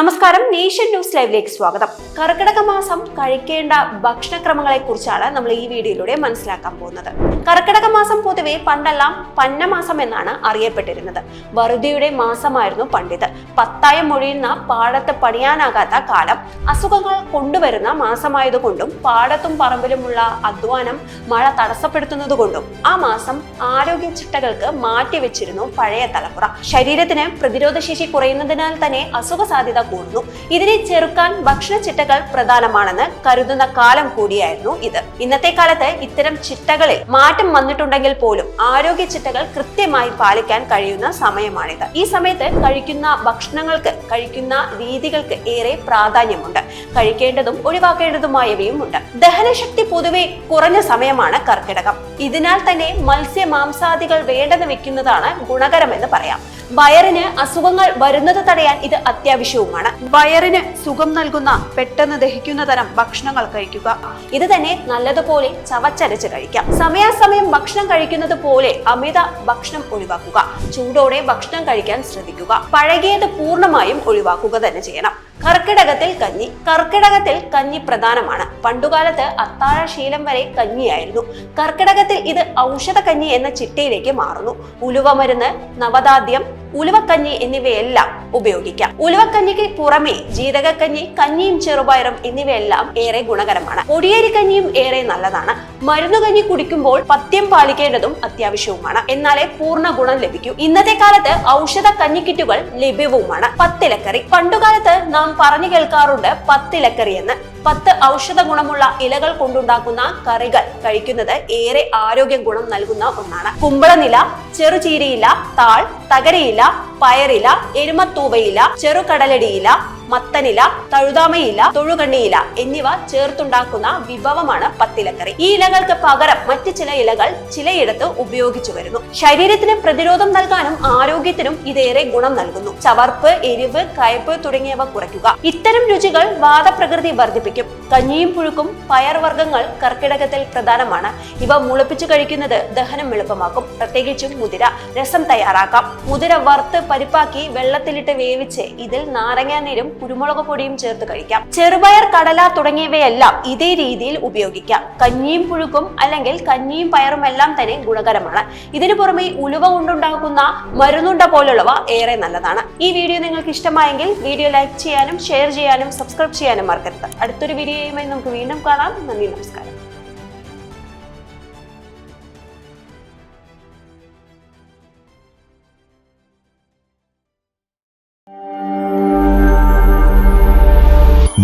നമസ്കാരം nation news ലൈവിലേക്ക് സ്വാഗതം. കർക്കിടക മാസം കഴിക്കേണ്ട ഭക്ഷണക്രമങ്ങളെ കുറിച്ചാണ് നമ്മൾ ഈ വീഡിയോയിലൂടെ മനസ്സിലാക്കാൻ പോകുന്നത്. കർക്കിടക മാസം പൊതുവെ പണ്ടെല്ലാം പന്നമാസം എന്നാണ് അറിയപ്പെട്ടിരുന്നത്. വറുതിയുടെ മാസമായിരുന്നു പണ്ടിത് പത്തായം മൊഴിയുന്ന പാടത്ത് പണിയാനാകാത്ത കാലം അസുഖങ്ങൾ കൊണ്ടുവരുന്ന മാസമായതുകൊണ്ടും പാടത്തും പറമ്പിലുമുള്ള അധ്വാനം മഴ തടസ്സപ്പെടുത്തുന്നതുകൊണ്ടും ആ മാസം ആരോഗ്യ ചിട്ടകൾക്ക് മാറ്റിവെച്ചിരുന്നു പഴയ തലമുറ. ശരീരത്തിന് പ്രതിരോധശേഷി കുറയുന്നതിനാൽ തന്നെ അസുഖ സാധ്യത കൂടുന്നു ഇതിനെ ചെറുക്കാൻ ഭക്ഷണ ചിട്ടകൾ പ്രധാനമാണെന്ന് കരുതുന്ന കാലം കൂടിയായിരുന്നു ഇത്. ഇന്നത്തെ കാലത്ത് ഇത്തരം ചിട്ടകളിൽ മാറ്റം വന്നിട്ടുണ്ടെങ്കിൽ പോലും ആരോഗ്യ ചിട്ടകൾ കൃത്യമായി പാലിക്കാൻ കഴിയുന്ന സമയമാണിത്. ഈ സമയത്ത് കഴിക്കുന്ന ഭക്ഷണങ്ങൾക്ക് കഴിക്കുന്ന രീതികൾക്ക് ഏറെ പ്രാധാന്യമുണ്ട്. കഴിക്കേണ്ടതും ഒഴിവാക്കേണ്ടതുമായവയും ഉണ്ട് ദഹനശക്തി പൊതുവെ കുറഞ്ഞ സമയമാണ് കർക്കിടകം. ഇതിനാൽ തന്നെ മത്സ്യ മാംസാദികൾ വേണ്ടെന്ന് വെക്കുന്നതാണ് ഗുണകരമെന്ന് പറയാം. വയറിന് അസുഖങ്ങൾ വരുന്നത് തടയാൻ ഇത് അത്യാവശ്യവുമാണ് വയറിന് സുഖം നൽകുന്ന പെട്ടെന്ന് ദഹിക്കുന്ന തരം ഭക്ഷണങ്ങൾ കഴിക്കുക. ഇത് തന്നെ നല്ലതുപോലെ ചവച്ചരച്ച് കഴിക്കാം. സമയാസമയം ഭക്ഷണം കഴിക്കുന്നത് പോലെ അമിത ഭക്ഷണം ഒഴിവാക്കുക. ചൂടോടെ ഭക്ഷണം കഴിക്കാൻ ശ്രദ്ധിക്കുക. പഴകിയത് പൂർണമായും ഒഴിവാക്കുക തന്നെ ചെയ്യണം. കർക്കിടകത്തിൽ കഞ്ഞി. കർക്കിടകത്തിൽ കഞ്ഞി പ്രധാനമാണ്. പണ്ടുകാലത്ത് അത്താഴ ശീലം വരെ കഞ്ഞിയായിരുന്നു. കർക്കിടകത്തിൽ ഇത് ഔഷധ കഞ്ഞി എന്ന ചിട്ടയിലേക്ക് മാറുന്നു. ഉലുവ മരുന്ന് നവദാദ്യം ഉലുവക്കഞ്ഞി എന്നിവയെല്ലാം ഉപയോഗിക്കാം. ഉലുവക്കഞ്ഞിക്ക് പുറമെ ജീരകക്കഞ്ഞി കഞ്ഞിയും ചെറുപയറും എന്നിവയെല്ലാം ഏറെ ഗുണകരമാണ്. പൊടിയേരി കഞ്ഞിയും ഏറെ നല്ലതാണ്. മരുന്നുകഞ്ഞി കുടിക്കുമ്പോൾ പഥ്യം പാലിക്കേണ്ടതും അത്യാവശ്യവുമാണ്. എന്നാലേ പൂർണ ഗുണം ലഭിക്കൂ. ഇന്നത്തെ കാലത്ത് ഔഷധ കഞ്ഞിക്കിറ്റുകൾ ലഭ്യവുമാണ്. പത്തിലക്കറി. പണ്ടുകാലത്ത് നാം പറഞ്ഞു കേൾക്കാറുണ്ട് പത്തിലക്കറി എന്ന്. പത്ത് ഔഷധ ഗുണമുള്ള ഇലകൾ കൊണ്ടുണ്ടാക്കുന്ന കറികൾ കഴിക്കുന്നത് ഏറെ ആരോഗ്യ ഗുണം നൽകുന്ന ഒന്നാണ്. കുമ്പളനില ചെറുചീരയില താൾ തകരയില പയറില എരുമത്തൂവയില ചെറുകടലടിയില മത്തനില തഴുതാമയില തൊഴുകണ്ണിയില എന്നിവ ചേർത്തുണ്ടാക്കുന്ന വിഭവമാണ് പത്തിലക്കറി. ഈ ഇലകൾക്ക് പകരം മറ്റ് ചില ഇലകൾ ചിലയിടത്ത് ഉപയോഗിച്ചു വരുന്നു. ശരീരത്തിന് പ്രതിരോധം നൽകാനും ആരോഗ്യത്തിനും ഇതേറെ ഗുണം നൽകുന്നു. ചവർപ്പ് എരിവ് കയപ്പ് തുടങ്ങിയവ കുറയ്ക്കുക. ഇത്തരം രുചികൾ വാദപ്രകൃതി വർദ്ധിപ്പിക്കും. കഞ്ഞിയും പുഴുക്കും പയർവർഗങ്ങൾ കർക്കിടകത്തിൽ പ്രധാനമാണ്. ഇവ മുളപ്പിച്ചു കഴിക്കുന്നത് ദഹനം എളുപ്പമാക്കും. പ്രത്യേകിച്ചും മുതിര. രസം തയ്യാറാക്കാം. മുതിര വറുത്ത് പരിപ്പാക്കി വെള്ളത്തിലിട്ട് വേവിച്ച് ഇതിൽ നാരങ്ങാനീരും കുരുമുളക് പൊടിയും ചേർത്ത് കഴിക്കാം. ചെറുപയർ കടല തുടങ്ങിയവയെല്ലാം ഇതേ രീതിയിൽ ഉപയോഗിക്കാം. കഞ്ഞിയും പുഴുക്കും അല്ലെങ്കിൽ കഞ്ഞിയും പയറും എല്ലാം തന്നെ ഗുണകരമാണ്. ഇതിനു പുറമെ ഉലുവ കൊണ്ടുണ്ടാക്കുന്ന മരുന്നുണ്ട പോലുള്ളവ ഏറെ നല്ലതാണ്. ഈ വീഡിയോ നിങ്ങൾക്ക് ഇഷ്ടമായെങ്കിൽ വീഡിയോ ലൈക്ക് ചെയ്യാനും ഷെയർ ചെയ്യാനും സബ്സ്ക്രൈബ് ചെയ്യാനും മറക്കരുത്. അടുത്തൊരു വീഡിയോയുമായി നമുക്ക് വീണ്ടും കാണാം. നന്ദി നമസ്കാരം.